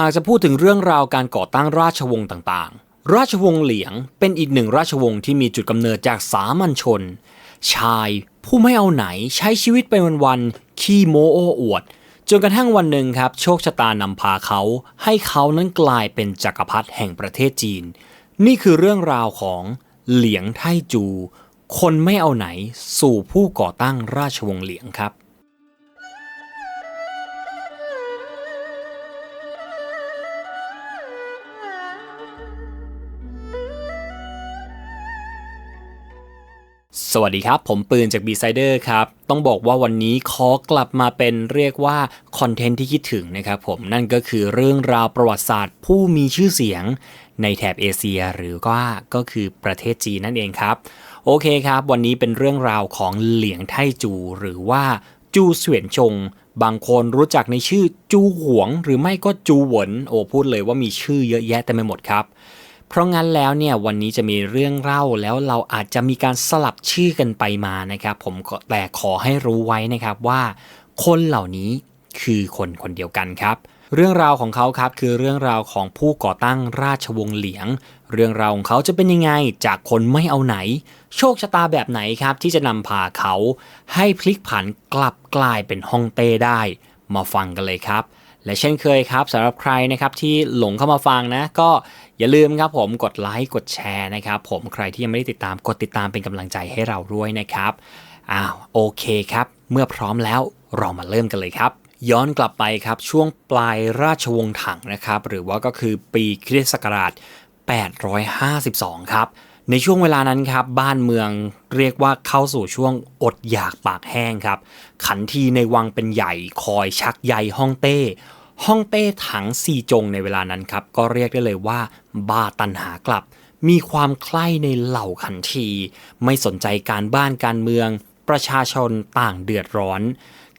หากจะพูดถึงเรื่องราวการก่อตั้งราชวงศ์ต่างๆ ราชวงศ์เหลียงเป็นอีกหนึ่งราชวงศ์ที่มีจุดกำเนิดจากสามัญชน ชายผู้ไม่เอาไหนใช้ชีวิตไปวันๆขี้โมโอ้อวด จนกระทั่งวันหนึ่งครับ โชคชะตานำพาเขาให้เขานั้นกลายเป็นจักรพรรดิแห่งประเทศจีน นี่คือเรื่องราวของเหลียงไทจู คนไม่เอาไหนสู่ผู้ก่อตั้งราชวงศ์เหลียงครับ สวัสดีครับ ผมปืนจาก b ีไซเดอร์ครับ ต้องบอกว่าวันนี้ขอกลับมาเป็นเรียกว่าคอนเทนต์ที่คิดถึงนะครับผมนั่นก็คือเรื่องราวประวัติศาสตร์ ผู้มีชื่อเสียงในแถบเอเชีย หรือว่าก็คือประเทศจีนนั่นเองครับ โอเคครับ วันนี้เป็นเรื่องราวของเหลียงไทจู หรือว่าจูเสวียนชง บางคนรู้จักในชื่อจูหวง หรือไม่ก็จูหวนโอ้พูดเลยว่ามีชื่อเยอะแยะเต็มไปหมดครับ เพราะงั้นแล้วเนี่ยวันนี้จะมีเรื่องเล่าแล้วเราอาจจะมีการสลับชื่อกันไปมานะครับผมแต่ขอให้รู้ไว้นะครับว่า คนเหล่านี้คือคนคนเดียวกันครับ เรื่องราวของเขาครับคือเรื่องราวของผู้ก่อตั้งราชวงศ์เหลียง เรื่องราวของเขาจะเป็นยังไงจากคนไม่เอาไหน โชคชะตาแบบไหนครับที่จะนำพาเขา ให้พลิกผันกลับกลายเป็นฮ่องเต้ได้ มาฟังกันเลยครับ และเช่นเคยครับสำหรับใครนะครับที่หลงเข้ามาฟังนะก็ อย่าลืมครับผมกดไลค์กดแชร์นะครับผมใครที่ยังไม่ได้ติดตามกดติดตามเป็นกำลังใจให้เราด้วยนะครับอ้าวโอเคครับ เมื่อพร้อมแล้วเรามาเริ่มกันเลยครับ ย้อนกลับไปครับช่วงปลายราชวงศ์ถังนะครับหรือว่าก็คือปีคริสต์ศักราช 852 ครับในช่วงเวลานั้นครับบ้านเมืองเรียกว่าเข้าสู่ช่วงอดอยากปากแห้งครับ ขันทีในวังเป็นใหญ่คอยชักใยฮ่องเต้ ฮ่องเต้ถังซีจงในเวลานั้นครับ ก็เรียกได้เลยว่า บาตันหากลับ มีความใคร่ในเหล่าขันที ไม่สนใจการบ้านการเมือง ประชาชนต่างเดือดร้อน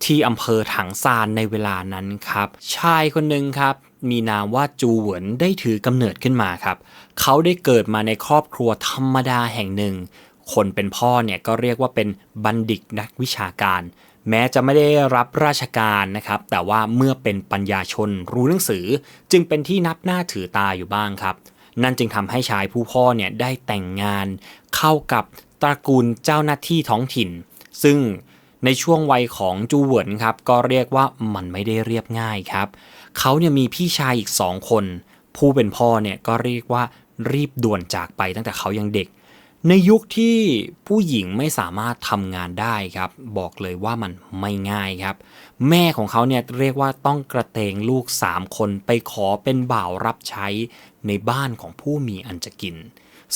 ที่อำเภอถังซานในเวลานั้นครับ ชายคนหนึ่งครับ มีนามว่าจูเหวินได้ถือกำเนิดขึ้นมาครับ เขาได้เกิดมาในครอบครัวธรรมดาแห่งหนึ่ง คนเป็นพ่อเนี่ยก็เรียกว่าเป็นบัณฑิตนักวิชาการ แม้จะไม่ได้รับราชการนะครับ แต่ว่าเมื่อเป็นปัญญาชนรู้หนังสือ จึงเป็นที่นับหน้าถือตาอยู่บ้างครับ นั่นจึงทำให้ชายผู้พ่อเนี่ยได้แต่งงาน เข้ากับตระกูลเจ้าหน้าที่ท้องถิ่น ซึ่งในช่วงวัยของจูเหวินครับ ก็เรียกว่ามันไม่ได้เรียบง่ายครับ เขาเนี่ยมีพี่ชายอีกสองคน ผู้เป็นพ่อเนี่ยก็เรียกว่ารีบด่วนจากไปตั้งแต่เขายังเด็ก ในยุคที่ผู้หญิงไม่สามารถทำงานได้ครับ บอกเลยว่ามันไม่ง่ายครับ แม่ของเขาเนี่ยเรียกว่าต้องกระเตงลูก 3 คนไปขอเป็นบ่าวรับใช้ในบ้านของผู้มีอันจะกิน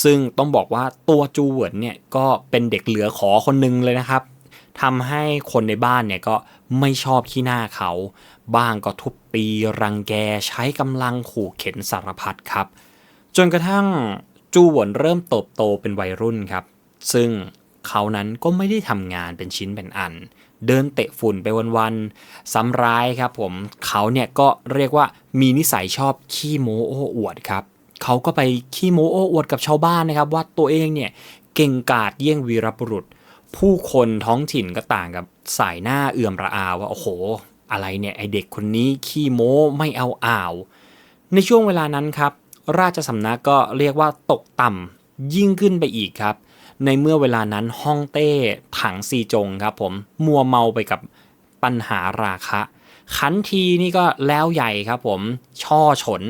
ซึ่งต้องบอกว่าตัวจูเวินเนี่ยก็เป็นเด็กเหลือขอคนหนึงเลยนะครับทำให้คนในบ้านเนี่ยก็ไม่ชอบขี้หน้าเขา บ้างก็ทุบตีรังแกใช้กำลังขู่เข็นสารพัดครับ จนกระทั่ง จูหวนเริ่มเติบโตเป็นวัยรุ่นครับ ซึ่งเขานั้นก็ไม่ได้ทำงานเป็นชิ้นเป็นอัน เดินเตะฝุ่นไปวันๆซ้ำร้ายครับผมเขาเนี่ยก็เรียกว่ามีนิสัยชอบขี้โม้โอ้อวดครับเขาก็ไปขี้โม้โอ้อวดกับชาวบ้านนะครับ ว่าตัวเองเนี่ยเก่งกาจเยี่ยงวีรบุรุษ ผู้คนท้องถิ่นก็ต่างกับสายหน้าเอื่อมระอาว่าโอ้โห อะไรเนี่ยไอเด็กคนนี้ขี้โม้ไม่เอาอ่าว ในช่วงเวลานั้นครับ ราชสำนักก็เรียกว่าตกต่ำยิ่งขึ้นไปอีกครับ ในเมื่อเวลานั้นฮ่องเต้ถังซีจงครับผมมัวเมาไปกับปัญหาราคะขันทีนี่ก็แล้วใหญ่ครับผมช่อฉน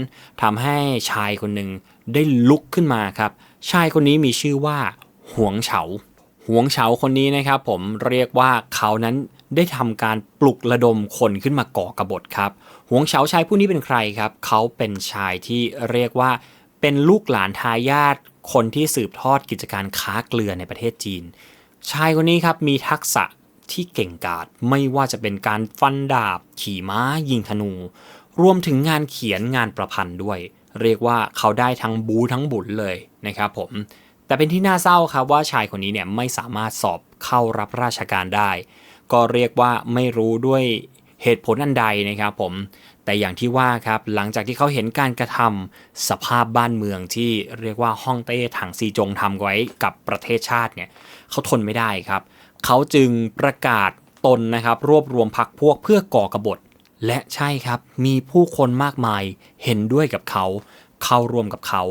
ทำให้ชายคนหนึ่งได้ลุกขึ้นมาครับ ชายคนนี้มีชื่อว่าหวงเฉาหวงเฉาคนนี้นะครับผมเรียกว่าเขานั้นได้ทำการปลุกระดมคนขึ้นมาก่อกบฏครับ หวงเฉาชายผู้นี้เป็นใครครับ เขาเป็นชายที่เรียกว่าเป็นลูกหลานทายาทคนที่สืบทอดกิจการค้าเกลือในประเทศจีน ชายคนนี้ครับมีทักษะที่เก่งกาจไม่ว่าจะเป็นการฟันดาบ ขี่ม้า ยิงธนู รวมถึงงานเขียนงานประพันธ์ด้วย เรียกว่าเขาได้ทั้งบูทั้งบุญเลยนะครับผม แต่เป็นที่น่าเศร้าครับว่าชายคนนี้เนี่ยไม่สามารถสอบเข้ารับราชการได้ ก็เรียกว่าไม่รู้ด้วย เหตุผลอันใดนะครับผมแต่อย่างที่ว่าครับหลังจากที่เขาเห็นการกระทำสภาพบ้านเมืองที่เรียกว่าฮ่องเต้ถังซีจงทำไว้กับประเทศชาติเนี่ยเขาทนไม่ได้ครับเขาจึงประกาศตนนะครับรวบรวมพรรคพวกเพื่อก่อกบฏ และใช่ครับมีผู้คนมากมายเห็นด้วยกับเขา เข้าร่วมกับเขา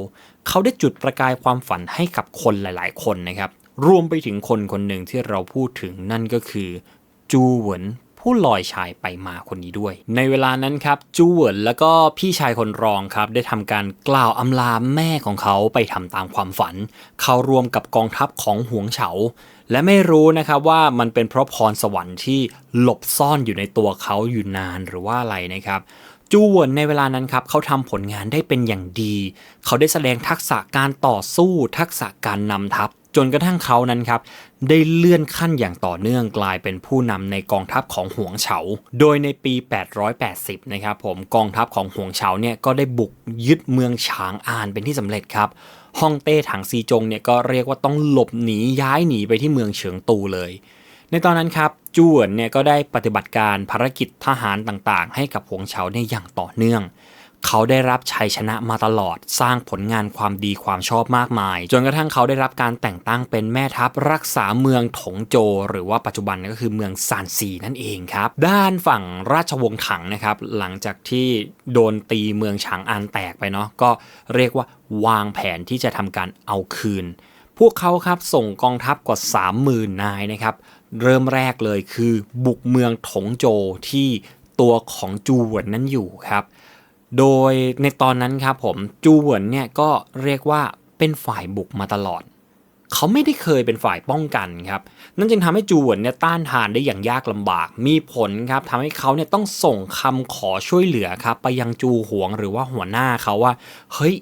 เขาได้จุดประกายความฝันให้กับคนหลาย ๆ คนนะครับรวมไปถึงคนคนหนึ่งที่เราพูดถึงนั่นก็คือจูเหวิน ผู้ลอยชายไปมาคนนี้ด้วย ในเวลานั้นครับจูเหวินแล้วก็พี่ชายคนรองครับได้ทำการกล่าวอำลาแม่ของเขาไปทำตามความฝัน เข้าร่วมกับกองทัพของหวงเฉา และไม่รู้นะครับว่ามันเป็นเพราะพรสวรรค์ที่หลบซ่อนอยู่ในตัวเขาอยู่นานหรือว่าอะไรนะครับจูเหวินในเวลานั้นครับเขาทำผลงานได้เป็นอย่างดี เขาได้แสดงทักษะการต่อสู้ ทักษะการนำทัพ จนกระทั่งเขานั้นครับได้เลื่อนขั้นอย่างต่อเนื่องกลายเป็นผู้นำในกองทัพของหวงเฉา โดยในปี 880 นะครับผมกองทัพของหวงเฉาเนี่ยก็ได้บุกยึดเมืองฉางอานเป็นที่สำเร็จครับฮ่องเต้ถังซีจงเนี่ยก็เรียกว่าต้องหลบหนีย้ายหนีไปที่เมืองเฉิงตูเลย ในตอนนั้นครับจูเหวินเนี่ยก็ได้ปฏิบัติการภารกิจทหารต่างๆ ให้กับหวงเฉาเนี่ยอย่างต่อเนื่อง เขาได้รับชัยชนะมาตลอด สร้างผลงานความดีความชอบมากมาย จนกระทั่งเขาได้รับการแต่งตั้งเป็นแม่ทัพรักษาเมืองถงโจ หรือว่าปัจจุบันก็คือเมืองซานซีนั่นเองครับ ด้านฝั่งราชวงศ์ถังนะครับ หลังจากที่โดนตีเมืองฉางอานแตกไปเนาะก็เรียกว่าวางแผนที่จะทำการเอาคืน พวกเขาครับส่งกองทัพกว่า 30,000 นายนะครับ เริ่มแรกเลยคือบุกเมืองถงโจที่ตัวของจูหวนนั้นอยู่ครับ โดยในตอนนั้นครับผมจูเหวินเนี่ยก็เรียกว่าเป็นฝ่ายบุกมาตลอด เขาไม่ได้เคยเป็นฝ่ายป้องกันครับนั่นจึงทำให้จูเหวินเนี่ยต้านทานได้อย่างยากลำบาก มีผลครับทำให้เขาเนี่ยต้องส่งคำขอช่วยเหลือครับไปยังจูหวงหรือว่าหัวหน้าเขาว่า เฮ้ย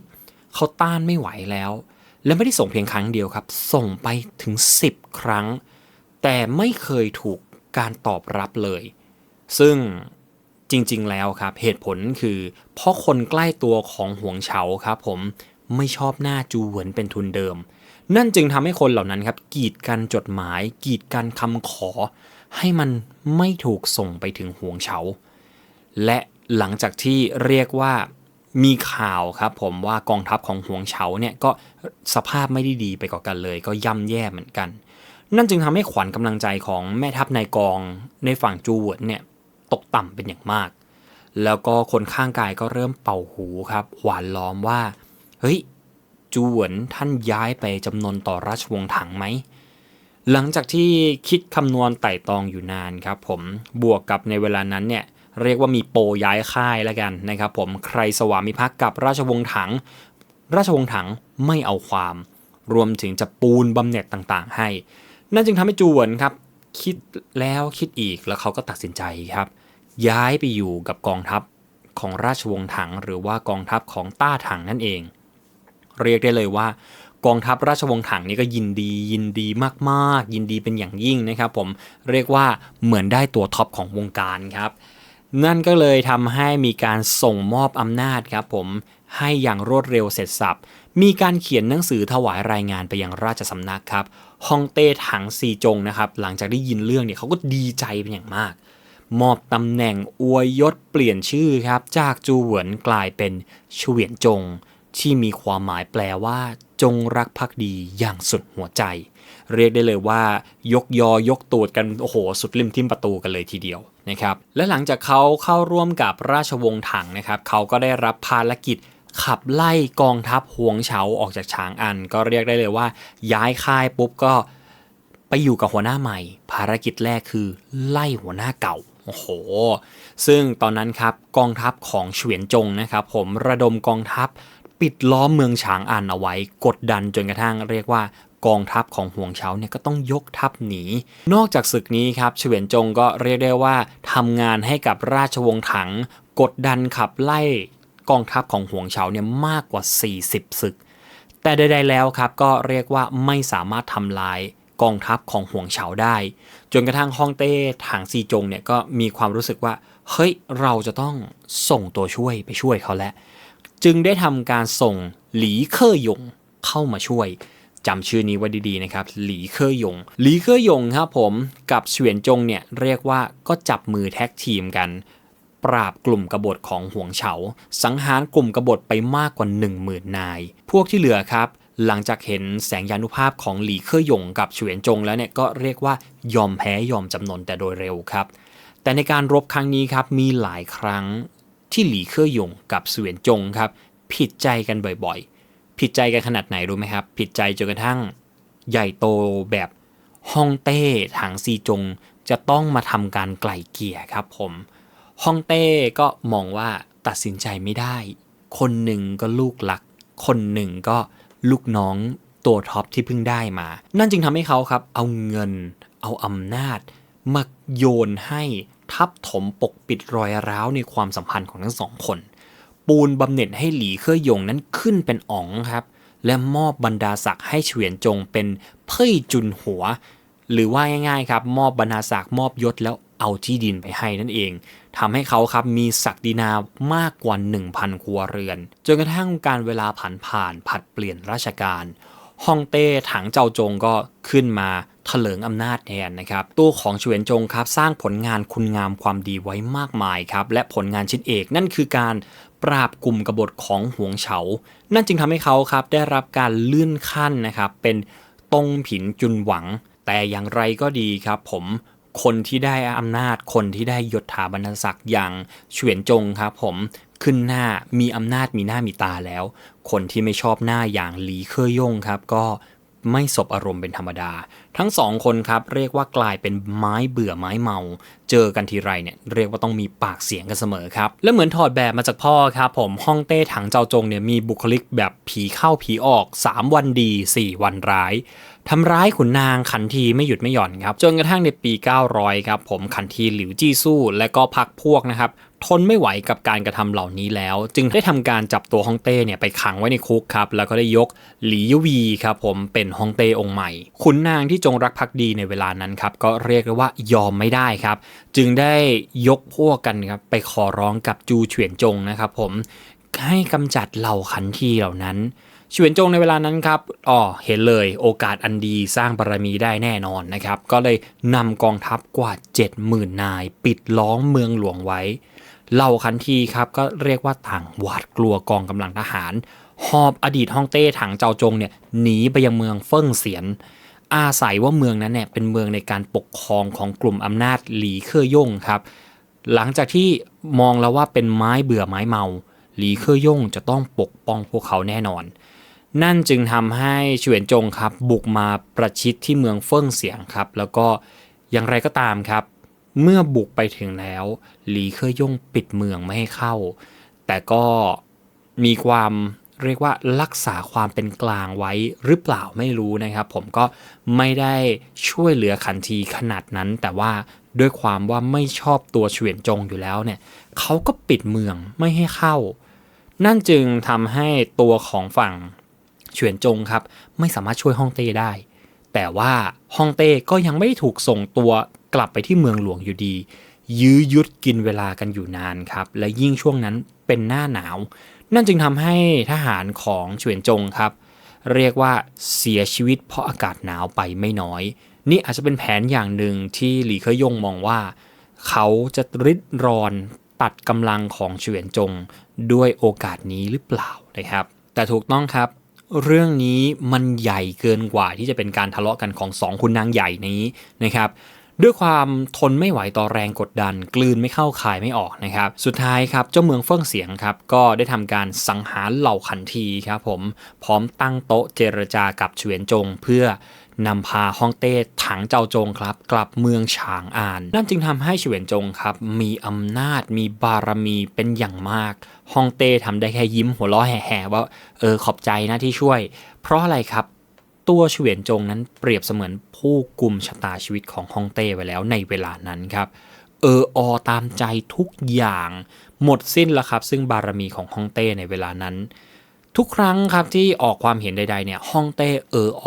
เขาต้านไม่ไหวแล้ว และไม่ได้ส่งเพียงครั้งเดียวครับ ส่งไปถึง 10 ครั้ง แต่ไม่เคยถูกการตอบรับเลย ซึ่ง จริงๆ แล้วครับ เหตุผลคือเพราะคนใกล้ตัวของหวงเฉาครับผมไม่ชอบหน้าจูเหวินเป็นทุนเดิม นั่นจึงทำให้คนเหล่านั้นครับ กีดกันจดหมาย กีดกันคำขอ ให้มันไม่ถูกส่งไปถึงหวงเฉา และหลังจากที่เรียกว่ามีข่าวครับผมว่ากองทัพของหวงเฉาเนี่ยก็สภาพไม่ได้ดีไปกว่ากันเลย ก็ย่ำแย่เหมือนกัน นั่นจึงทำให้ขวัญกำลังใจของแม่ทัพนายกองในฝั่งจูเหวินเนี่ย ตกต่ำเป็นอย่างมาก แล้วก็คนข้างกายก็เริ่มเป่าหูครับ หวานล้อมว่า เฮ้ย จูเหวินท่านย้ายไปจำนวนต่อราชวงศ์ถังไหม หลังจากที่คิดคำนวณไต่ตองอยู่นานครับผม บวกกับในเวลานั้นเนี่ยเรียกว่ามีโปย้ายค่ายแล้วกันนะครับผม ใครสวามิภักดิ์กับราชวงศ์ถัง ราชวงศ์ถังไม่เอาความ รวมถึงจะปูนบำเหน็จต่างๆ ให้ นั่นจึงทำให้จูเหวินครับ คิดแล้วคิดอีกแล้วเขาก็ตัดสินใจครับ ย้ายไปอยู่กับกองทัพของราชวงศ์ถัง หรือว่ากองทัพของต้าถังนั่นเอง เรียกได้เลยว่ากองทัพราชวงศ์ถังนี่ก็ยินดียินดีมากๆ ยินดีเป็นอย่างยิ่งนะครับผมเรียกว่าเหมือนได้ตัวท็อปของวงการครับนั่นก็เลยทำให้มีการส่งมอบอำนาจครับผมให้อย่างรวดเร็วเสร็จสับ มีการเขียนหนังสือถวายรายงานไปยังราชสำนักครับฮองเต้ถังซีจงนะครับหลังจากได้ยินเรื่องเนี่ยเขาก็ดีใจเป็นอย่างมาก มอบตำแหน่งอวยยศเปลี่ยนชื่อครับ จากจูเหวินกลายเป็นเฉวียนจง ที่มีความหมายแปลว่า จงรักภักดีอย่างสุดหัวใจ เรียกได้เลยว่า ยกยอยกตูดกันโอ้โห สุดริมทิมประตูกันเลยทีเดียวนะครับและหลังจากเขาเข้าร่วมกับราชวงศ์ถังนะครับเขาก็ได้รับภารกิจขับไล่กองทัพหวงเฉาออกจากฉางอัน ก็เรียกได้เลยว่า ย้ายค่ายปุ๊บก็ไปอยู่กับหัวหน้าใหม่ ภารกิจแรกคือไล่หัวหน้าเก่า โอ้โห ซึ่งตอนนั้นครับกองทัพของเฉวียนจงนะครับผมระดมกองทัพปิดล้อมเมืองฉางอันเอาไว้กดดันจนกระทั่งเรียกว่ากองทัพของห่วงเฉาเนี่ยก็ต้องยกทัพหนี นอกจากศึกนี้ครับเฉวียนจงก็เรียกได้ว่าทำงานให้กับราชวงศ์ถัง กดดันขับไล่กองทัพของห่วงเฉาเนี่ยมากกว่า 40 ศึก แต่ใดๆแล้วครับก็เรียกว่าไม่สามารถทำลายกองทัพของห่วงเฉาได้ จนกระทั่งฮ่องเต้ถังซีจงเนี่ยก็มีความรู้สึกว่า เฮ้ยเราจะต้องส่งตัวช่วยไปช่วยเขาแล้ว จึงได้ทำการส่งหลีเคอร์ยงเข้ามาช่วยจำชื่อนี้ไว้ดีๆนะครับ หลีเคอร์ยง หลีเคอร์ยงครับผมกับเฉวียนจงเนี่ยเรียกว่าก็จับมือแท็กทีมกัน ปราบกลุ่มกบฏของหวงเฉา สังหารกลุ่มกบฏไปมากกว่า 10,000 นาย พวกที่เหลือครับ หลังจากเห็นแสงยานุภาพของหลีเคอร์ยงกับเฉวียนจงแล้วเนี่ยก็เรียกว่ายอมแพ้ยอมจำนนแต่โดยเร็วครับ แต่ในการรบครั้งนี้ครับมีหลายครั้งที่หลีเคอหยงกับเสวียนจงครับผิดใจกันบ่อยๆ ผิดใจกันขนาดไหนรู้ไหมครับ ผิดใจจนกระทั่งใหญ่โตแบบฮ่องเต้ถังซีจงจะต้องมาทำการไกล่เกลี่ยครับผมฮ่องเต้ก็มองว่าตัดสินใจไม่ได้ คนหนึ่งก็ลูกหลัก คนหนึ่งก็ ลูกน้องตัวท็อปที่เพิ่งได้มา นั่นจึงทำให้เขาครับ เอาเงิน เอาอำนาจมาโยนให้ทับถมปกปิดรอยร้าวในความสัมพันธ์ของทั้งสองคน ปูนบำเหน็จให้หลีเคอหยงนั้นขึ้นเป็นอ๋องครับ และมอบบรรดาศักดิ์ให้เฉวียนจงเป็นเพ่ยจุนหัว หรือว่าง่ายๆครับ มอบบรรดาศักดิ์มอบยศแล้ว เอาที่ดินไปให้นั่นเองทำให้เขาครับมีศักดินามากกว่า 1,000 ครัวเรือน จนกระทั่งการเวลาผ่านผ่านผัดเปลี่ยนราชการฮ่องเต้ถังเจ้าจงก็ขึ้นมาเถลิงอำนาจแทนนะครับตัวของเฉวียนจงครับสร้างผลงานคุณงามความดีไว้มากมายครับและผลงานชิ้นเอกนั่นคือการปราบกลุ่มกบฏของหวงเฉา นั่นจึงทำให้เขาครับได้รับการเลื่อนขั้นนะครับเป็นตงผินจุนหวัง แต่อย่างไรก็ดีครับผม คนที่ได้อำนาจคนที่ได้ยศถาบรรณศักดิ์อย่างเฉวียนจงครับผมขึ้นหน้ามีอำนาจมีหน้ามีตาแล้ว คนที่ไม่ชอบหน้าอย่างหลีเคอร์ย่งครับก็ไม่สบอารมณ์เป็นธรรมดา ทั้งสองคนครับเรียกว่ากลายเป็นไม้เบื่อไม้เมา เจอกันทีไรเนี่ยเรียกว่าต้องมีปากเสียงกันเสมอครับ และเหมือนถอดแบบมาจากพ่อครับผมฮ่องเต้ถังเจ้าจงเนี่ยมีบุคลิกแบบผีเข้าผีออก 3 วันดี 4 วันร้าย ทำร้ายขุนนางขันทีไม่หยุดไม่หย่อนครับ จนกระทั่งในปี 900 ครับผมขันทีหลิวจี้สู้และก็พักพวกนะครับทนไม่ไหวกับการกระทำเหล่านี้แล้ว จึงได้ทำการจับตัวฮ่องเต้เนี่ยไปขังไว้ในคุกครับ แล้วก็ได้ยกหลียวีครับผมเป็นฮ่องเต้องค์ใหม่ ขุนนางที่จงรักภักดีในเวลานั้นครับ ก็เรียกได้ว่ายอมไม่ได้ครับ จึงได้ยกพวกกันครับไปขอร้องกับจูเฉียนจงนะครับผม ให้กำจัดเหล่าขันทีเหล่านั้นเฉวียนจงในเวลานั้นครับอ๋อเห็นเลยโอกาสอันดีสร้างบารมีได้แน่นอนนะครับ ก็เลยนำกองทัพกว่า 70,000 นาย ปิดล้อมเมืองหลวงไว้ เหล่าคันทีครับก็เรียกว่าต่างหวาดกลัวกองกำลังทหาร หอบอดีตฮ่องเต้ถังเจ้าจงเนี่ยหนีไปยังเมืองเฟิ่งเสียน อาศัยว่าเมืองนั้นเนี่ยเป็นเมืองในการปกครองของกลุ่มอำนาจหลีเคอร์ย่งครับ หลังจากที่มองแล้วว่าเป็นไม้เบื่อไม้เมา หลีเคอร์ย่งจะต้องปกป้องพวกเขาแน่นอน นั่นจึงทำให้เฉวียนจงครับบุกมาประชิดที่เมืองเฟิ่งเสียงครับ แล้วก็อย่างไรก็ตามครับ เมื่อบุกไปถึงแล้ว หลีเคยย่งปิดเมืองไม่ให้เข้า แต่ก็มีความเรียกว่ารักษาความเป็นกลางไว้หรือเปล่าไม่รู้นะครับ ผมก็ไม่ได้ช่วยเหลือขันทีขนาดนั้น แต่ว่าด้วยความว่าไม่ชอบตัวเฉวียนจงอยู่แล้วเนี่ยเขาก็ปิดเมืองไม่ให้เข้า นั่นจึงทำให้ตัวของฝั่งเฉวียนจงครับ ไม่สามารถช่วยฮ่องเต้ได้ แต่ว่าฮ่องเต้ก็ยังไม่ถูกส่งตัวกลับไปที่เมืองหลวงอยู่ดี ยื้อยุดกินเวลากันอยู่นานครับ และยิ่งช่วงนั้นเป็นหน้าหนาว นั่นจึงทำให้ทหารของเฉวียนจงครับ เรียกว่าเสียชีวิตเพราะอากาศหนาวไปไม่น้อย นี่อาจจะเป็นแผนอย่างหนึ่งที่หลีเคยยงมองว่า เขาจะริดรอน ตัดกำลังของเฉวียนจงด้วยโอกาสนี้หรือเปล่านะครับ แต่ถูกต้องครับเรื่องนี้มันใหญ่เกินกว่าที่จะเป็นการทะเลาะกันของสองคุณนางใหญ่นี้นะครับ ด้วยความทนไม่ไหวต่อแรงกดดัน กลืนไม่เข้าคายไม่ออกนะครับ สุดท้ายครับเจ้าเมืองเฟิ่องเสียงครับก็ได้ทำการสังหารเหล่าขันทีครับผมพร้อมตั้งโต๊ะเจรจากับเฉวียนจงเพื่อ นำพาฮ่องเต้ถังเจ้าจงครับ กลับเมืองฉางอาน นั่นจึงทำให้เฉวียนจงครับ มีอำนาจมีบารมีเป็นอย่างมากฮ่องเต้ทำได้แค่ยิ้มหัวเราะแห่ๆว่าเออขอบใจนะที่ช่วย เพราะอะไรครับตัวเฉวียนจงนั้นเปรียบเสมือนผู้กลุ่มชะตาชีวิตของฮ่องเต้ไว้แล้วในเวลานั้นครับเอออตามใจทุกอย่าง หมดสิ้นแล้วครับ ซึ่งบารมีของฮ่องเต้ในเวลานั้น ทุกครั้งครับที่ออกความเห็นใดๆเนี่ยฮ่องเต้เอออ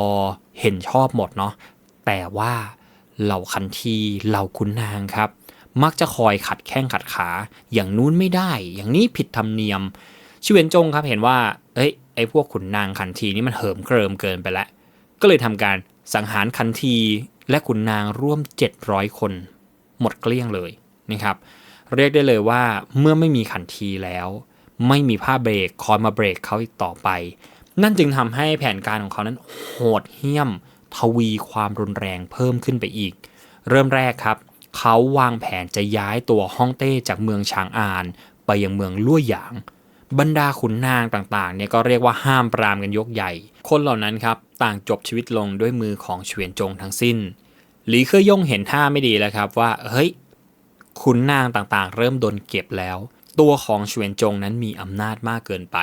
เห็นชอบหมดเนาะแต่ว่าเหล่าคันทีเหล่าคุณนางครับ มักจะคอยขัดแข้งขัดขา อย่างนู้นไม่ได้ อย่างนี้ผิดธรรมเนียมชิเวนจงครับเห็นว่า เอ้ยไอ้พวกขุนนางคันทีนี่มันเหิมเกริมเกินไปแล้ว ก็เลยทำการสังหารคันทีและขุนนางร่วม 700 คน หมดเกลี้ยงเลยนะครับ เรียกได้เลยว่าเมื่อไม่มีขันทีแล้ว ไม่มีผ้าเบรกคอยมาเบรกเขาอีกต่อไป นั่นจึงทำให้แผนการของเขานั้นโหดเหี้ยม ทวีความรุนแรงเพิ่มขึ้นไปอีก เริ่มแรกครับ เขาวางแผนจะย้ายตัวฮ่องเต้จากเมืองชางอาน ไปยังเมืองลั่วหยาง บรรดาขุนนางต่างๆเนี่ยก็เรียกว่าห้ามปรามกันยกใหญ่ คนเหล่านั้นครับต่างจบชีวิตลงด้วยมือของเฉวียนจงทั้งสิ้น หลีเคยย่งเห็นท่าไม่ดีแล้วครับว่าเฮ้ยขุนนางต่างๆ เริ่มโดนเก็บแล้ว ตัวของเฉวียนจงนั้นมีอำนาจมากเกินไป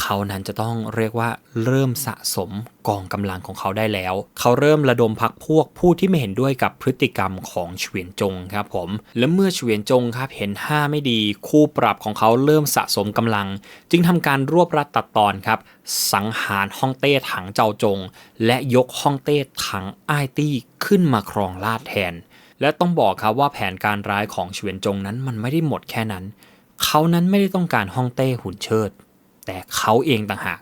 เขานั้นจะต้องเรียกว่าเริ่มสะสมกองกำลังของเขาได้แล้ว เขาเริ่มระดมพักพวกผู้ที่ไม่เห็นด้วยกับพฤติกรรมของเฉวียนจงครับผม และเมื่อเฉวียนจงครับเห็นท่าไม่ดี คู่ปรับของเขาเริ่มสะสมกำลัง จึงทำการรวบรัดตัดตอนครับ สังหารฮ่องเต้ถังเจ้าจง และยกฮ่องเต้ถังอ้ายตี้ขึ้นมาครองราชแทน และต้องบอกครับว่าแผนการร้ายของเฉวียนจงนั้นมันไม่ได้หมดแค่นั้น เขานั้นไม่ได้ต้องการฮ่องเต้หุ่นเชิด แต่เขาเองต่างหาก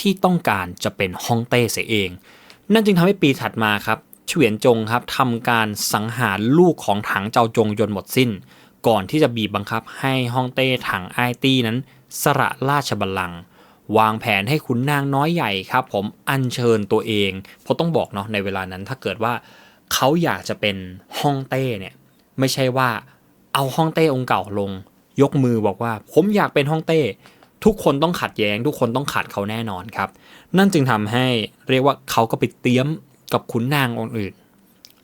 ที่ต้องการจะเป็นฮ่องเต้เสียเอง นั่นจึงทำให้ปีถัดมาครับเฉวียนจงครับทำการสังหารลูกของถังเจ้าจงจนหมดสิ้น ก่อนที่จะบีบบังคับให้ฮ่องเต้ถังไอตี้นั้นสละราชบัลลังก์วางแผนให้ขุนนางน้อยใหญ่ครับ ผมอัญเชิญตัวเอง เพราะต้องบอกเนาะในเวลานั้นถ้าเกิดว่าเขาอยากจะเป็นฮ่องเต้เนี่ยไม่ใช่ว่าเอาฮ่องเต้องค์เก่าลง ยกมือบอกว่าผมอยากเป็นฮ่องเต้ ทุกคนต้องขัดแย้ง ทุกคนต้องขัดเขาแน่นอนครับ นั่นจึงทำให้เรียกว่าเขาก็ไปเตรียมกับขุนนางคนอื่น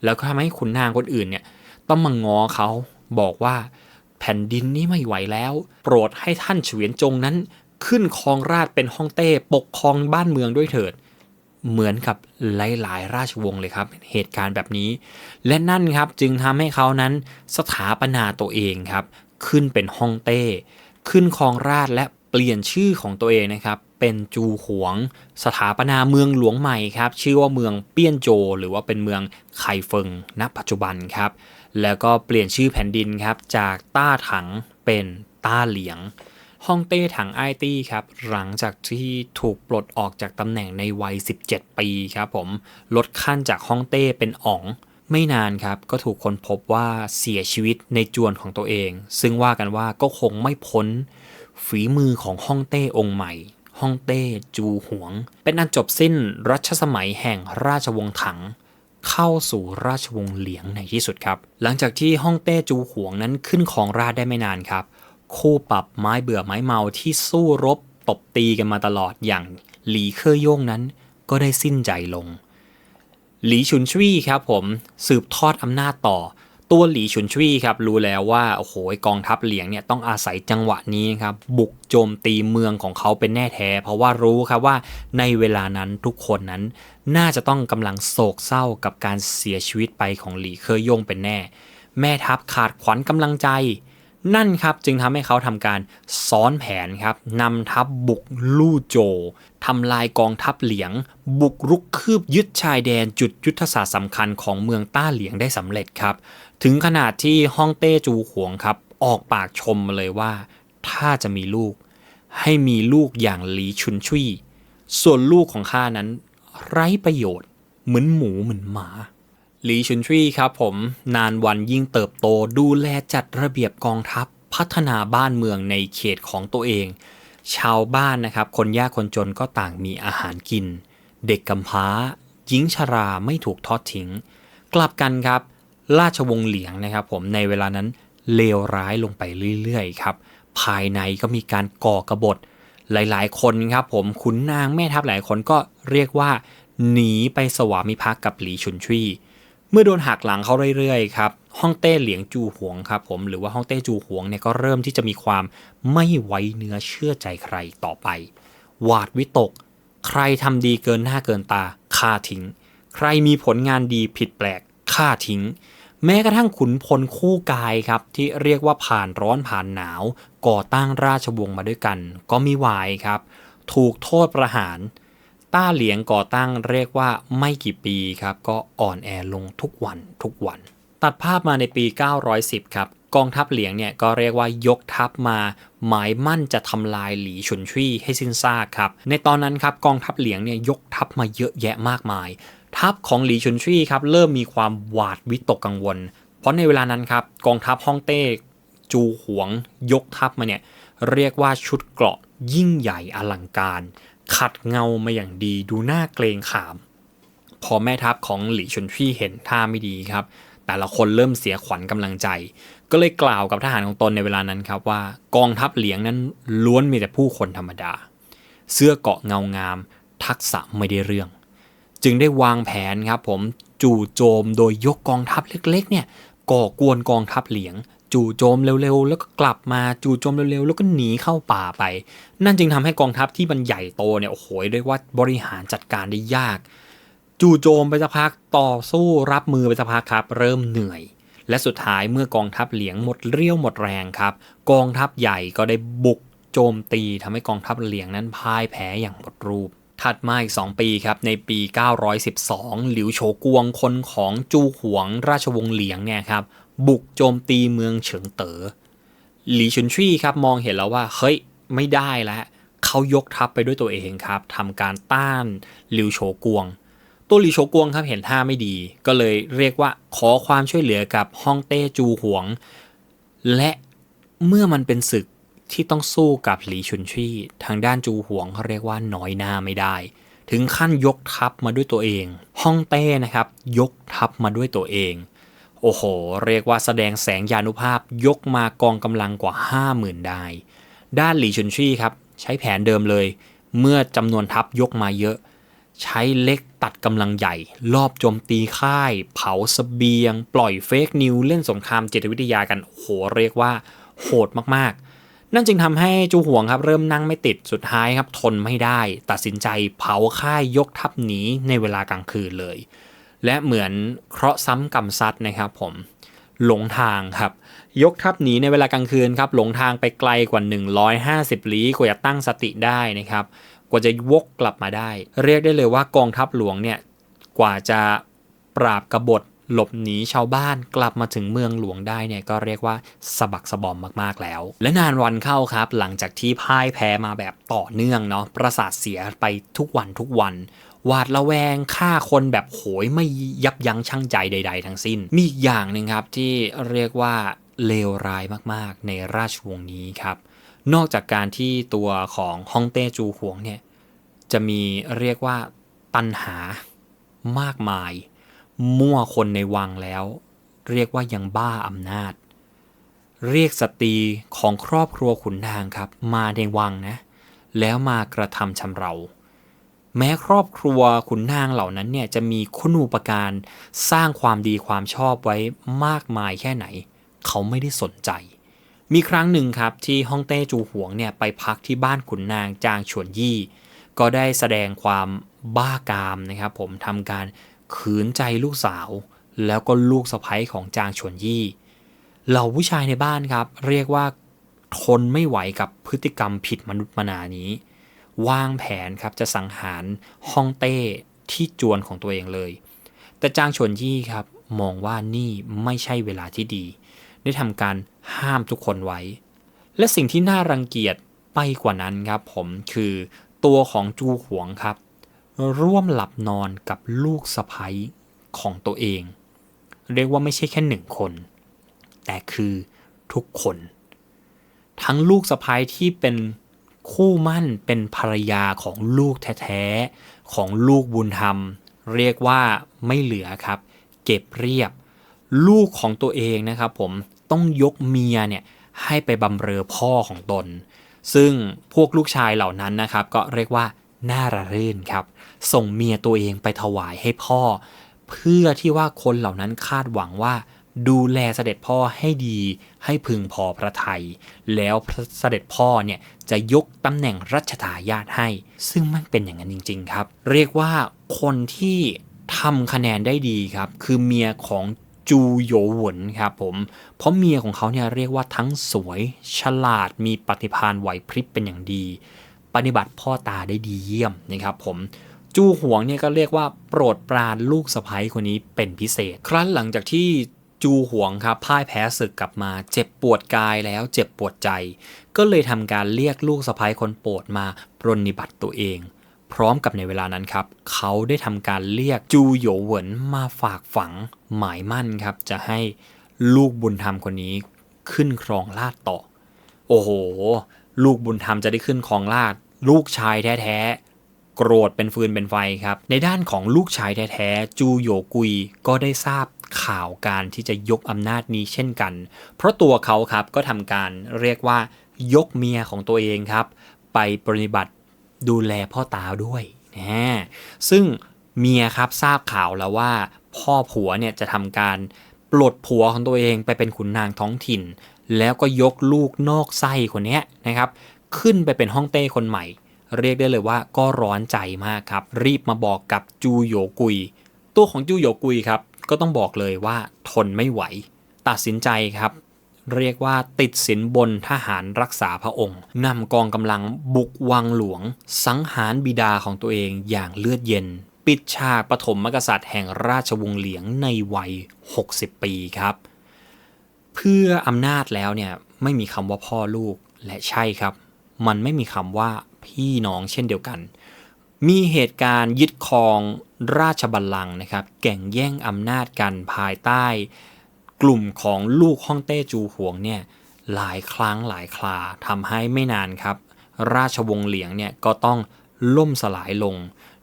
แล้วก็ทำให้ขุนนางคนอื่นเนี่ยต้องมางอเขาบอกว่าแผ่นดินนี้ไม่ไหวแล้ว โปรดให้ท่านเฉวียนจงนั้นขึ้นครองราชเป็นฮ่องเต้ปกครองบ้านเมืองด้วยเถิด เหมือนกับหลาย ๆ ราชวงศ์เลยครับ เหตุการณ์แบบนี้ และนั่นครับจึงทำให้เขานั้นสถาปนาตัวเองครับ ขึ้นเป็นฮ่องเต้ ขึ้นครองราชและ เปลี่ยนชื่อของตัวเองนะครับเป็นจูหวง สถาปนาเมืองหลวงใหม่ครับชื่อว่าเมืองเปี้ยนโจ หรือว่าเป็นเมืองไคเฟิงณปัจจุบันครับแล้วก็เปลี่ยนชื่อแผ่นดินครับจากต้าถังเป็นต้าเหลียงฮ่องเต้ถังไอตี้ครับหลังจากที่ถูกปลดออกจากตำแหน่งในวัย 17 ปีครับผมลดขั้นจากฮ่องเต้เป็นอ๋องไม่นานครับก็ถูกคนพบว่าเสียชีวิตในจวนของตัวเอง ซึ่งว่ากันว่าก็คงไม่พ้น ฝีมือของฮ่องเต้องค์ใหม่ฮ่องเต้จูหวง เป็นอันจบสิ้นรัชสมัยแห่งราชวงศ์ถัง เข้าสู่ราชวงศ์เหลียงในที่สุดครับ หลังจากที่ฮ่องเต้จูหวงนั้นขึ้นครองราชได้ไม่นานครับ คู่ปรับไม้เบื่อไม้เมาที่สู้รบตบตีกันมาตลอดอย่างหลีเคอโย่งนั้นก็ได้สิ้นใจลง หลีชุนชุยครับผมสืบทอดอำนาจต่อ ตัวหลีชุนชุยครับรู้แล้วว่าโอ้โหกองทัพเหลียงเนี่ยต้องอาศัยจังหวะนี้ครับบุกโจมตีเมืองของเขาเป็นแน่แท้ เพราะว่ารู้ครับว่าในเวลานั้นทุกคนนั้น น่าจะต้องกำลังโศกเศร้ากับการเสียชีวิตไปของหลีเคยยงเป็นแน่ แม่ทัพขาดขวัญกำลังใจ นั่นครับจึงทำให้เขาทำการซ้อนแผนครับนำทัพบุกลู่โจทำลายกองทัพเหลียง บุกรุกคืบยึดชายแดนจุดยุทธศาสตร์สำคัญของเมืองต้าเหลียงได้สำเร็จครับ ถึงขนาดที่ฮ่องเต้จูหวงครับ ออกปากชมมาเลยว่า ถ้าจะมีลูก ให้มีลูกอย่างหลีชุนชุยส่วนลูกของข้านั้น ไร้ประโยชน์เหมือนหมูเหมือนหมา หลีชุนทรีครับผมนานวันยิ่งเติบโตดูแลจัดระเบียบกองทัพ พัฒนาบ้านเมืองในเขตของตัวเอง ชาวบ้านนะครับ คนยากคนจนก็ต่างมีอาหารกิน เด็กกำพร้าหญิงชราไม่ถูกทอดทิ้ง กลับกันครับ ราชวงศ์เหลียงนะครับผมในเวลานั้นเลวร้ายลงไปเรื่อยๆครับภายในก็มีการก่อกระบฏหลายๆ คนครับผมขุนนางแม่ทัพหลายคนก็เรียกว่า หนีไปสวามิภักดิ์กับหลีชุนทรี เมื่อโดนหักหลังเขาเรื่อยๆครับฮ่องเต้เหลียงจูหวงครับผมหรือว่าฮ่องเต้จูหวงเนี่ยก็เริ่มที่จะมีความไม่ไว้เนื้อเชื่อใจใครต่อไป หวาดวิตก ใครทำดีเกินหน้าเกินตาฆ่าทิ้ง ใครมีผลงานดีผิดแปลกฆ่าทิ้ง แม้กระทั่งขุนพลคู่กายครับที่เรียกว่าผ่านร้อนผ่านหนาว ก่อตั้งราชวงศ์มาด้วยกัน ก็มีวายครับ ถูกโทษประหาร ต้าเหลียงก่อตั้งเรียกว่าไม่กี่ปีครับก็อ่อนแอลงทุกวันทุกวัน ตัดภาพมาในปี 910 ครับกองทัพเหลียงเนี่ยก็เรียกว่ายกทัพมาหมายมั่นจะทำลายหลีฉุนชี่ให้สิ้นซากครับในตอนนั้นครับกองทัพเหลียงเนี่ยยกทัพมาเยอะแยะมากมาย ทัพของหลีฉุนชี่ครับเริ่มมีความหวาดวิตกกังวล เพราะในเวลานั้นครับกองทัพฮ่องเต้จูหวงยกทัพมาเนี่ย เรียกว่าชุดเกราะยิ่งใหญ่อลังการ ขัดเงามาอย่างดีดูน่าเกรงขาม พอแม่ทัพของหลี่ชุนชี่เห็นท่าไม่ดีครับ แต่ละคนเริ่มเสียขวัญกำลังใจ ก็เลยกล่าวกับทหารของตนในเวลานั้นครับว่ากองทัพเหลียงนั้นล้วนมีแต่ผู้คนธรรมดา เสื้อเกาะเงางาม ทักษะไม่ได้เรื่อง จึงได้วางแผนครับผมจู่โจมโดยยกกองทัพเล็กๆเนี่ยก่อกวนกองทัพเหลียง จู่โจมเร็วๆ แล้วก็กลับมาจู่โจมเร็วๆ แล้วก็หนีเข้าป่าไป นั่นจึงทำให้กองทัพที่มันใหญ่โตเนี่ยโอ้โหเรียกว่าบริหารจัดการได้ยาก จู่โจมไปสักพักต่อสู้รับมือไปสักพักครับ เริ่มเหนื่อย และสุดท้ายเมื่อกองทัพเหลียงหมดเรี่ยวหมดแรงครับ กองทัพใหญ่ก็ได้บุกโจมตีทำให้กองทัพเหลียงนั้นพ่ายแพ้อย่างหมดรูปถัดมาอีก 2 ปีครับ ในปี 912 หลิวโฉกวงคนของจูหวงราชวงศ์เหลียงเนี่ยครับ บุกโจมตีเมืองเฉิงเต๋อหลีชุนชี่ครับมองเห็นแล้วว่าเฮ้ยไม่ได้แล้วเขายกทัพไปด้วยตัวเองครับทำการต้านหลิวโฉกวง ตัวหลีโฉกวงครับเห็นท่าไม่ดี ก็เลยเรียกว่าขอความช่วยเหลือกับฮ่องเต้จูหวง และเมื่อมันเป็นศึกที่ต้องสู้กับหลีชุนชี่ ทางด้านจูหวงเขาเรียกว่าน้อยหน้าไม่ได้ ถึงขั้นยกทัพมาด้วยตัวเองฮ่องเต้นะครับ ยกทัพมาด้วยตัวเอง โอ้โห เรียกว่าแสดงแสงยานุภาพยกมากองกำลังกว่า 50,000ได้ ด้านหลีชุนชี่ครับ ใช้แผนเดิมเลย เมื่อจำนวนทัพยกมาเยอะ ใช้เล็กตัดกำลังใหญ่ รอบโจมตีค่าย เผาสเสบียง ปล่อยเฟกนิวเล่นสงครามจิตวิทยากันโอ้โหเรียกว่า โหดมากๆ นั่นจึงทำให้จูหวงครับ เริ่มนั่งไม่ติดสุดท้ายครับทนไม่ได้ ตัดสินใจเผาค่ายยกทัพหนีในเวลากลางคืนเลย และเหมือนเคราะห์ซ้ำกรรมซัดนะครับผมหลงทางครับ ยกทัพหนีในเวลากลางคืนครับหลงทางไปไกลกว่า 150 ลี้กว่าจะตั้งสติได้นะครับ กว่าจะวกกลับมาได้ เรียกได้เลยว่ากองทัพหลวงเนี่ยกว่าจะปราบกบฏหลบหนีชาวบ้านกลับมาถึงเมืองหลวงได้เนี่ยก็เรียกว่าสะบักสะบอมมากๆแล้ว และนานวันเข้าครับ หลังจากที่พ่ายแพ้มาแบบต่อเนื่องเนาะประสาทเสียไปทุกวันทุกวัน หวาดระแวงฆ่าคนแบบโหยไม่ยับยั้งชั่งใจใด ๆ ทั้งสิ้น มีอีกอย่างหนึ่งครับที่เรียกว่าเลวร้ายมากๆ ในราชวงศ์นี้ครับนอกจากการที่ตัวของฮ่องเต้จูหวงเนี่ยจะมีเรียกว่าตันหามากมาย มั่วคนในวังแล้ว เรียกว่ายังบ้าอำนาจ เรียกสตรีของครอบครัวขุนนางครับ มาในวังนะ แล้วมากระทำชำเรา แม้ครอบครัวขุนนางเหล่านั้นเนี่ยจะมีคุณูปการสร้างความดีความชอบไว้มากมายแค่ไหน เขาไม่ได้สนใจ มีครั้งหนึ่งครับที่ฮ่องเต้จูหวงเนี่ยไปพักที่บ้านขุนนางจางฉวนยี่ ก็ได้แสดงความบ้ากามนะครับ ผมทำการขืนใจลูกสาว แล้วก็ลูกสะใภ้ของจางฉวนยี่เหล่าผู้ชายในบ้านครับ เรียกว่าทนไม่ไหวกับพฤติกรรมผิดมนุษย์มนานี้ วางแผนครับจะสังหารฮ่องเต้ที่จวนของตัวเองเลย แต่จางฉวนยี่ครับมองว่านี่ไม่ใช่เวลาที่ดี ได้ทำการห้ามทุกคนไว้ และสิ่งที่น่ารังเกียจไปกว่านั้นครับผมคือตัวของจูหวงครับ ร่วมหลับนอนกับลูกสะใภ้ของตัวเอง เรียกว่าไม่ใช่แค่หนึ่งคน แต่คือทุกคน ทั้งลูกสะใภ้ที่เป็น คู่มั่นเป็นภรรยาของลูกแท้ๆ ของลูกบุญธรรม เรียกว่าไม่เหลือครับ เก็บเรียบ ลูกของตัวเองนะครับผมต้องยกเมียเนี่ยให้ไปบำเรอพ่อของตน ซึ่งพวกลูกชายเหล่านั้นนะครับ ก็เรียกว่าน่าระรื่นครับ ส่งเมียตัวเองไปถวายให้พ่อ เพื่อที่ว่าคนเหล่านั้นคาดหวังว่าดูแลเสด็จพ่อให้ดีให้พึงพอพระทัยแล้วเสด็จพ่อเนี่ย จะยกตำแหน่งรัชทายาทให้ ซึ่งมันเป็นอย่างนั้นจริง ๆ ครับ เรียกว่าคนที่ทำคะแนนได้ดีครับ คือเมียของจูโยหวนครับผม เพราะเมียของเขาเนี่ยเรียกว่าทั้งสวย ฉลาดมีปฏิภาณไหวพริบเป็นอย่างดี ปฏิบัติพ่อตาได้ดีเยี่ยมนะครับผมจูหวงเนี่ยก็เรียกว่าโปรดปรานลูกสะใภ้คนนี้เป็นพิเศษ ครั้นหลังจากที่ จูหวงครับพ่ายแพ้ศึกกลับมา เจ็บปวดกายแล้วเจ็บปวดใจ ก็เลยทำการเรียกลูกสะใภ้คนโปรดมาปรนนิบัติตัวเอง พร้อมกับในเวลานั้นครับเขาได้ทำการเรียกจูโยเหวินมาฝากฝังหมายมั่นครับจะให้ลูกบุญธรรมคนนี้ขึ้นครองราชต่อ โอ้โห ลูกบุญธรรมจะได้ขึ้นครองราชลูกชายแท้ๆโกรธเป็นฟืนเป็นไฟครับ ในด้านของลูกชายแท้ๆ จูโยกุยก็ได้ทราบ ข่าวการที่จะยกอำนาจนี้เช่นกัน เพราะตัวเขาครับก็ทำการเรียกว่ายกเมียของตัวเองครับ ไปปฏิบัติดูแลพ่อตาด้วยนะซึ่งเมียครับทราบข่าวแล้วว่า พ่อผัวเนี่ยจะทำการปลดผัวของตัวเองไปเป็นขุนนางท้องถิ่น แล้วก็ยกลูกนอกไส้คนนี้นะครับ ขึ้นไปเป็นห้องเต้คนใหม่ เรียกได้เลยว่าก็ร้อนใจมากครับ รีบมาบอกกับจูโยกุย ตัวของจูโยกุยครับ ก็ต้องบอกเลยว่าทนไม่ไหว ตัดสินใจครับ เรียกว่าติดสินบนทหารรักษาพระองค์นำกองกำลังบุกวังหลวง สังหารบิดาของตัวเองอย่างเลือดเย็น ปิดฉากปฐมมกษัตริย์แห่งราชวงศ์เหลียงในวัย 60 ปีครับ เพื่ออำนาจแล้วเนี่ยไม่มีคำว่าพ่อลูกและใช่ครับ มันไม่มีคำว่าพี่น้องเช่นเดียวกัน มีเหตุการณ์ยึดครองราชบัลลังก์นะครับ แก่งแย่งอำนาจกันภายใต้กลุ่มของลูกฮ่องเต้จูหวงเนี่ยหลายครั้งหลายคราทำให้ไม่นานครับ ราชวงศ์เหลียงเนี่ยก็ต้องล่มสลายลง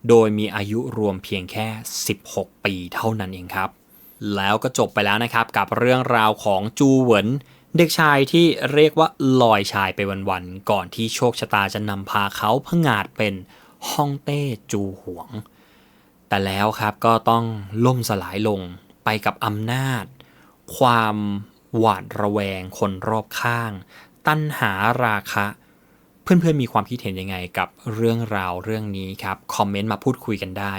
โดยมีอายุรวมเพียงแค่ 16 ปีเท่านั้นเองครับ แล้วก็จบไปแล้วนะครับกับเรื่องราวของจูเหวินเด็กชายที่เรียกว่าลอยชายไปวันๆก่อนที่โชคชะตาจะนำพาเขาพงาดเป็น ฮ่องเต้จูหวง แต่แล้วครับก็ต้องล่มสลายลงไปกับอำนาจ ความหวาดระแวงคนรอบข้าง ตัณหาราคะ เพื่อนๆมีความคิดเห็นยังไงกับเรื่องราวเรื่องนี้ครับ คอมเมนต์มาพูดคุยกันได้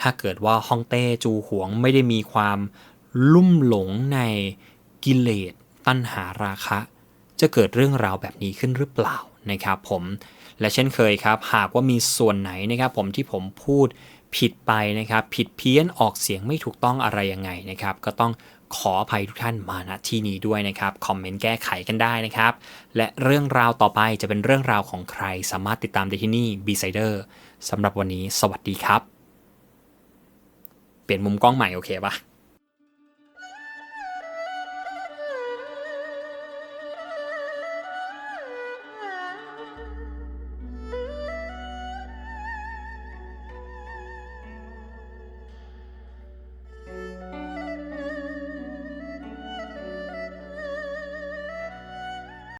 ถ้าเกิดว่าฮ่องเต้จูหวงไม่ได้มีความลุ่มหลงในกิเลส ตัณหาราคะ จะเกิดเรื่องราวแบบนี้ขึ้นหรือเปล่านะครับผม และเช่นเคยครับ หากว่ามีส่วนไหนนะครับผมที่ผมพูดผิดไปนะครับ ผิดเพี้ยนออกเสียงไม่ถูกต้องอะไรยังไงนะครับ ก็ต้องขออภัยทุกท่านมาณที่นี้ด้วยนะครับ คอมเมนต์แก้ไขกันได้นะครับ และเรื่องราวต่อไปจะเป็นเรื่องราวของใคร สามารถติดตามได้ที่นี่ b s i d e r สำหรับวันนี้ สวัสดีครับ เปลี่ยนมุมกล้องใหม่โอเคปะ